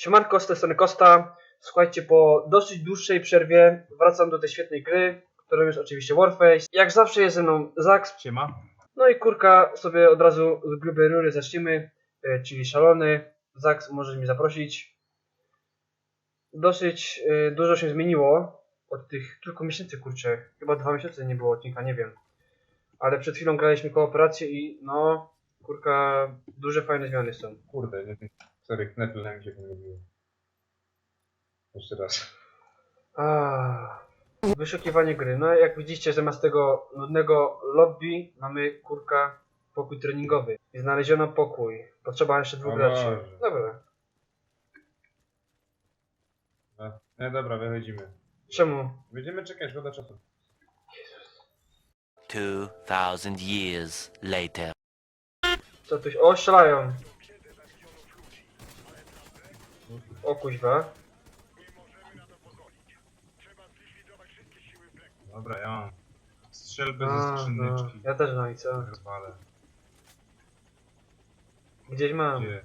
Siemanko, z tej strony Kosta. Słuchajcie, po dosyć dłuższej przerwie wracam do tej świetnej gry, którą jest oczywiście Warface. Jak zawsze jest ze mną Zax, Siema. no i kurka sobie od razu z grubej rury zaczniemy, e, czyli szalony. Zax, możesz mnie zaprosić. Dosyć e, dużo się zmieniło od tych kilku miesięcy, kurczę. Chyba dwa miesiące nie było odcinka, nie wiem. Ale przed chwilą graliśmy kooperację i no, kurka, duże fajne zmiany są. Kurde, nie, sorry, knepłem mi się pomyliło. Jeszcze raz. Ah, wyszukiwanie gry. No jak widzicie, zamiast tego nudnego lobby mamy kurka pokój treningowy. I znaleziono pokój. Potrzeba jeszcze dwóch O graczy. Boże. Dobra. No, no dobra, wychodzimy. Czemu? Będziemy czekać, szkoda czasu. 2000 years later. Co tu się... O, strzelają. O kuźwa. Dobra, ja mam strzelbę A, ze no. skrzyneczki. Ja też no i co? Rozwalę. Gdzieś mam. Gdzie?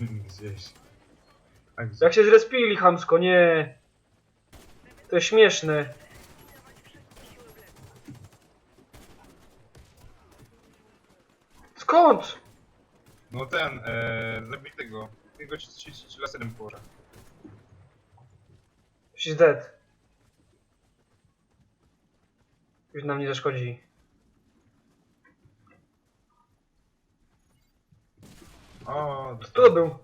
Gdzieś. A gdzie? Jak się zrespili chamsko, nie. To jest śmieszne. Skąd? No ten, e, zabij tego. Tego ci, ci, ci laserem położę. She's dead. Już nam nie zaszkodzi. O, Kto to był?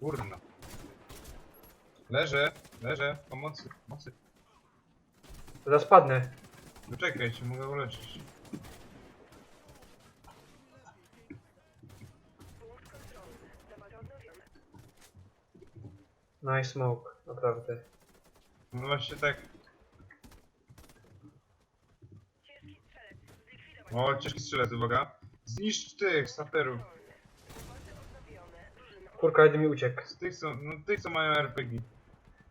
Kurna. Leżę, leżę, pomocy, pomocy. Zaraz padnę. Poczekaj, cię mogę uleczyć. Nice smoke, naprawdę. No właśnie tak. O, ciężki strzelec, uwaga. Zniszcz tych saperów. Kurka, jeden mi uciekł. Z tych co, no tych co mają RPG.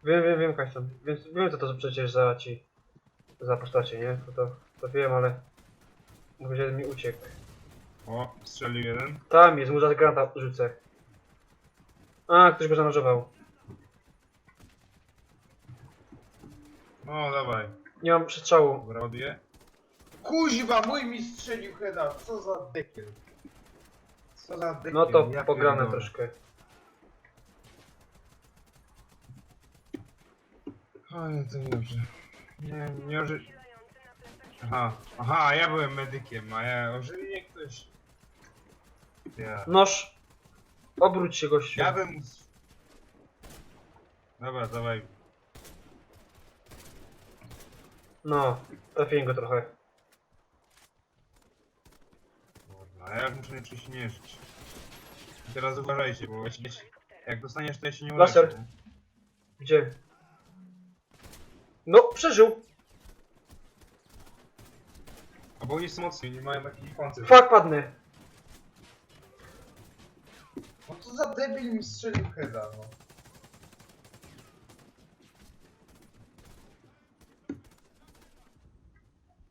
Wiem, wiem, wiem, Kaśton. Wiem, wiem co to przecież za ci... Za postacie, nie? To, to, to wiem, ale... Mówię, że jeden mi uciekł. O, strzelił jeden. Tam jest, mu za granata rzucę. A, ktoś go zanurzował. No, dawaj. Nie mam przestrzału. Dobra, ładuję. Kuźwa, mój mi strzelił heada. Co za dekiel. Co za dekiel. No to ja pograne pierdolę. troszkę. O, nie, to niedobrze. Nie, nie oży... Aha, aha, ja byłem medykiem, a ja ożywi mnie ktoś. Ja. Noż! Obróć się, gościu. Ja bym... Dobra, dawaj. No, trafiłem go trochę. Kurwa, a ja już muszę najczęściej nie żyć. I teraz uważajcie, bo jeśli, jak dostaniesz, to ja się nie uleczę. Laser. Gdzie? No, przeżył! A bo oni są mocni, nie mają takich pancerz. Fuck, padnę! No co za debil mi strzelił heada, no.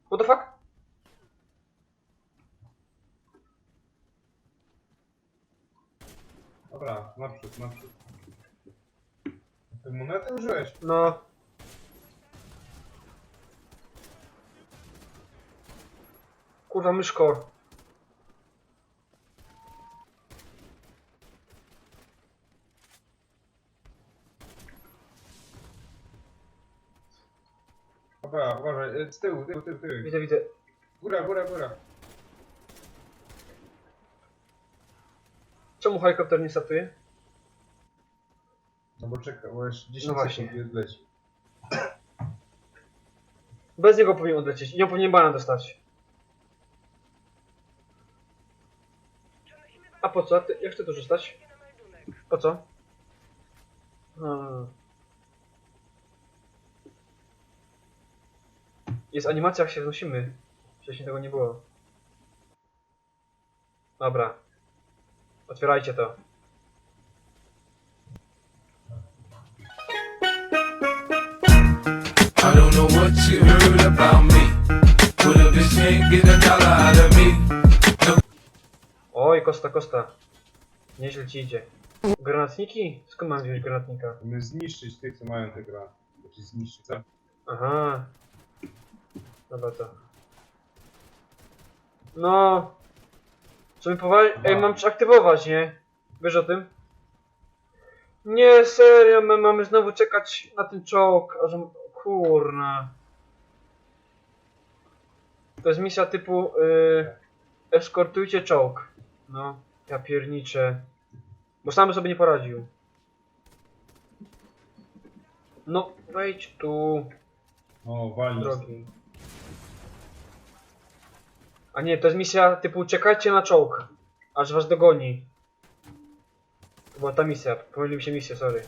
What the fuck? Dobra, naprzód, naprzód. Ty monetę użyłeś? No. Kurwa, myszko. Dobra, uważaj, e, z tyłu, tył, tył, tył. Widzę, widzę. Góra, góra, góra. Czemu helikopter nie startuje? No bo czekaj, bo już 10 No właśnie. sekund i odleci. Bez niego powinien odlecieć. Nie powinien bana dostać. A po co? Ty, jak chcę tu zostać? Po co? Hmm. Jest animacja, jak się wnosimy. Wcześniej tego nie było. Dobra. Otwierajcie to. I don't know what you heard about me. But a bitch can't get a dollar out of me. Kosta, kosta. Nieźle ci idzie. Granatniki? Skąd mam wziąć granatnika? Mamy zniszczyć tych, co mają te granaty. Znaczy zniszczyć, co? Aha. Dobra to. No. Co mi powali? Ej, mam aktywować, nie? Wiesz o tym? Nie, serio, my mamy znowu czekać na ten czołg, aż... Kurna. To jest misja typu... Yy, eskortujcie czołg. No, ja pierniczę. Bo sam sobie nie poradził. No, wejdź tu. O. Drogi. A nie, to jest misja typu czekajcie na czołg, aż was dogoni. To była ta misja, pomylił mi się misję, sorry.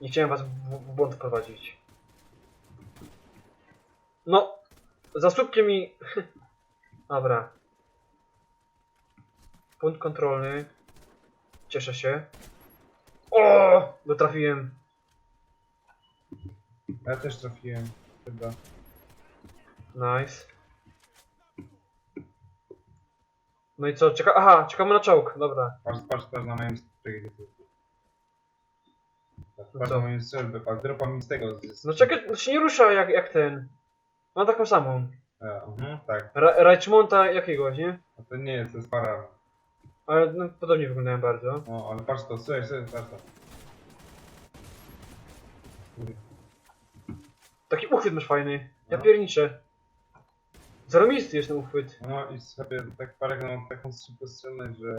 Nie chciałem was w, w błąd wprowadzić. No, za słupkiem mi... Dobra. Punkt kontrolny. Cieszę się. O, dotrafiłem. Ja też trafiłem. Chyba. Nice. No i co? Czeka... Aha, czekamy na czołg. Dobra. Patrz, patrz teraz na moją strzelbę. Tak, No Patrz co? na moją strzelbę, patrz, dropa mi z tego. Z... No czekaj, no się nie rusza jak, jak ten. Ma taką samą. E, mhm, tak. Ra jakiegoś, nie? A to nie jest, to jest para. Ale no, podobnie wyglądają bardzo. O, ale patrz to, słuchaj, słuchaj, patrz to. Taki uchwyt masz fajny. Ja No. pierniczę. Zaromisty jest ten uchwyt. No i sobie tak parę mam taką super strzelność, że...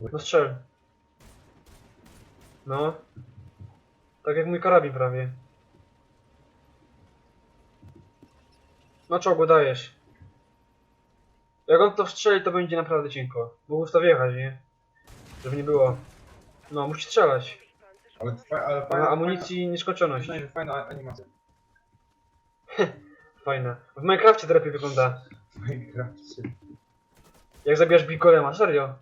No strzel. No. Tak jak mój karabin prawie. Na czołgu dajesz. Jak on to strzeli, to będzie naprawdę cienko. Mógł w to wjechać, nie? Żeby nie było. No, musi strzelać. Ale, ale Ma fajna, amunicji nieskończoność. Fajna, fajna animacja. Fajna. W Minecrafcie to lepiej wygląda. W Minecrafcie. Jak zabijasz Bikolema, serio.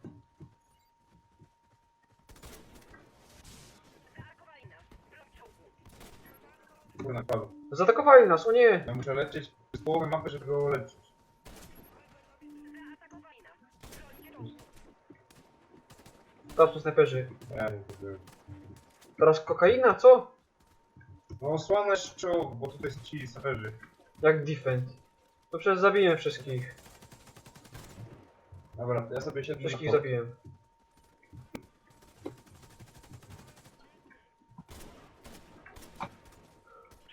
Kurna. Zaatakowali nas, o nie! Ja muszę lecieć z połowy mapy, żeby go leczyć. Tam są snajperzy. Ja nie wiem. Teraz kokaina, co? No osłaniasz czołg, bo tutaj są ci saperzy. Jak defend. To przecież zabiłem wszystkich. Dobra, to ja sobie siedzę na Wszystkich zabiłem.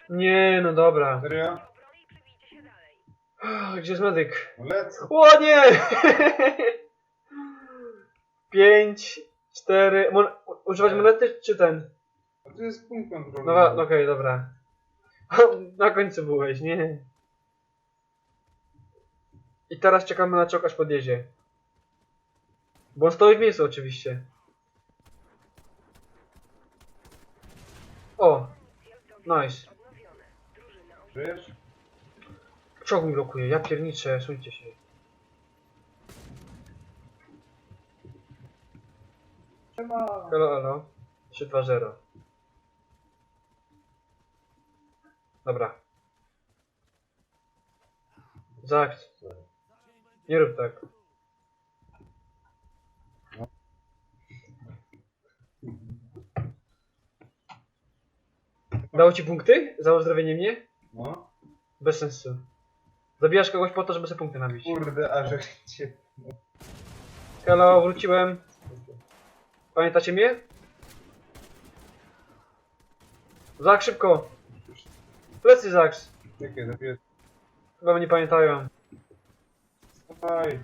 Nie, no dobra. Serio? Gdzie jest medyk? No lecę. O nie! Pięć, cztery. Mon- używać monety czy ten? A tu jest punkt kontrolny. No, wa- no okej, dobra. Na końcu byłeś, nie? I teraz czekamy na czołg aż podjedzie. Bo on stoi w miejscu oczywiście. O! Nice. Żyjesz? Czołg mi blokuje, ja pierniczę, suńcie się. Siema. Halo, halo. 3-2-0. Dobra. Zak. Nie rób tak. Dało ci punkty za uzdrowienie mnie? No. Bez sensu. Zabijasz kogoś po to, żeby sobie punkty nabić. Kurde, a że cię... Halo, wróciłem. Pamiętacie mnie? Zak, szybko! Plecy, Zaks! Jakie zapiję... Chyba mnie nie pamiętają. Strzelaj!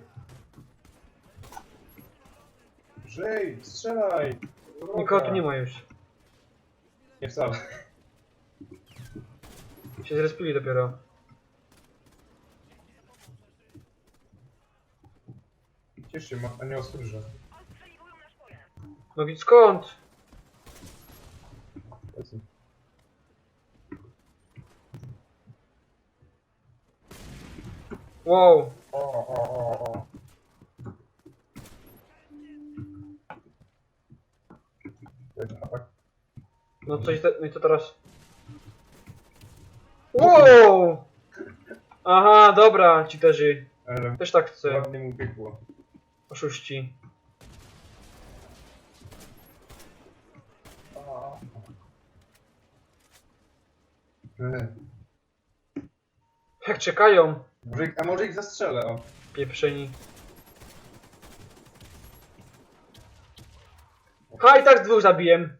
Żyj! Strzelaj! Nikogo tu nie ma już. Nie wcale. Się zrespili dopiero. Ciesz się, ma, a nie ostrożnie. No więc skąd? Wow. O, o, o, o. Jeden atak. No coś te, no i co teraz? Wow! Aha, dobra, ci też. Ale Też tak chcę. ładnie mu piekło. Oszuści. E, Jak czekają, Może, ich- a może ich zastrzelę, o. pieprzeni. Ha, i tak dwóch zabiłem.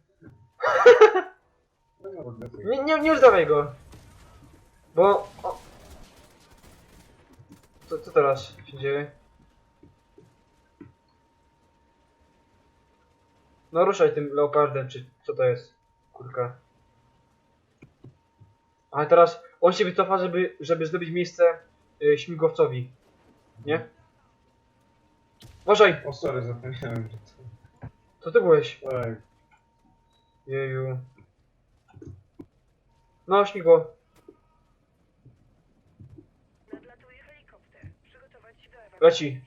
Nie, nie, nie uzdawaj go. Bo... O. Co, co teraz się dzieje? No ruszaj tym leopardem, czy co to jest? Kurka. Ale teraz on się wycofa, żeby, żeby zdobyć miejsce y, śmigłowcowi. Nie? Uważaj! O, sorry, zapomniałem, że to... Co ty byłeś? Tak. Jeju. No, śmigło. Nadlatuje helikopter. Przygotować się do ewakuacji. Leci.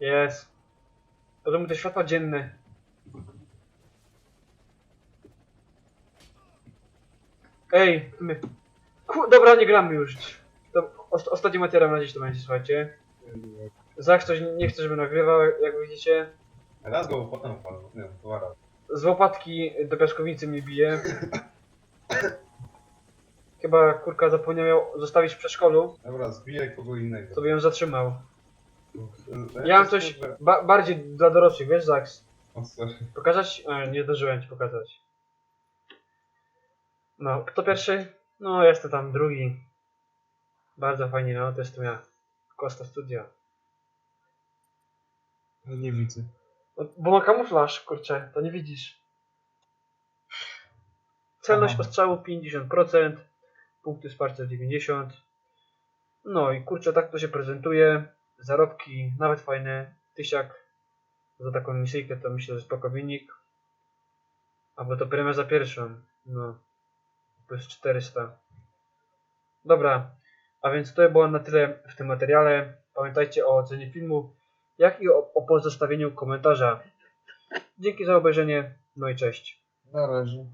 Jest. To mu te światła dzienne. Ej, my... Ku... Dobra, nie gramy już. To ost ostatni materiał na dziś to będzie, słuchajcie. Zach coś nie chce, żeby nagrywał, jak widzicie. Raz go potem padł. Nie, dwa razy. Z łopatki do piaskownicy mnie bije. Chyba kurka zapomniał ją zostawić w przedszkolu, Dobra, zbijaj kogo innego. to by ją zatrzymał. Ja mam coś ba bardziej dla dorosłych, wiesz, Zaks? O, sorry. Pokazać? E, nie zdążyłem ci pokazać. No, kto pierwszy? No, jestem tam drugi. Bardzo fajnie, no, to jest ja. Costa Studio. Nie widzę. No, bo ma kamuflaż, kurczę, to nie widzisz. Celność Aha. ostrzału 50%, punkty wsparcia 90%. No i kurczę, tak to się prezentuje. Zarobki nawet fajne. Tysiak za taką misyjkę to myślę, że spoko wynik. Albo to premia za pierwszą. No. Plus 400. Dobra, a więc to było na tyle w tym materiale. Pamiętajcie o ocenie filmu, jak i o, o pozostawieniu komentarza. Dzięki za obejrzenie, no i cześć. Na razie.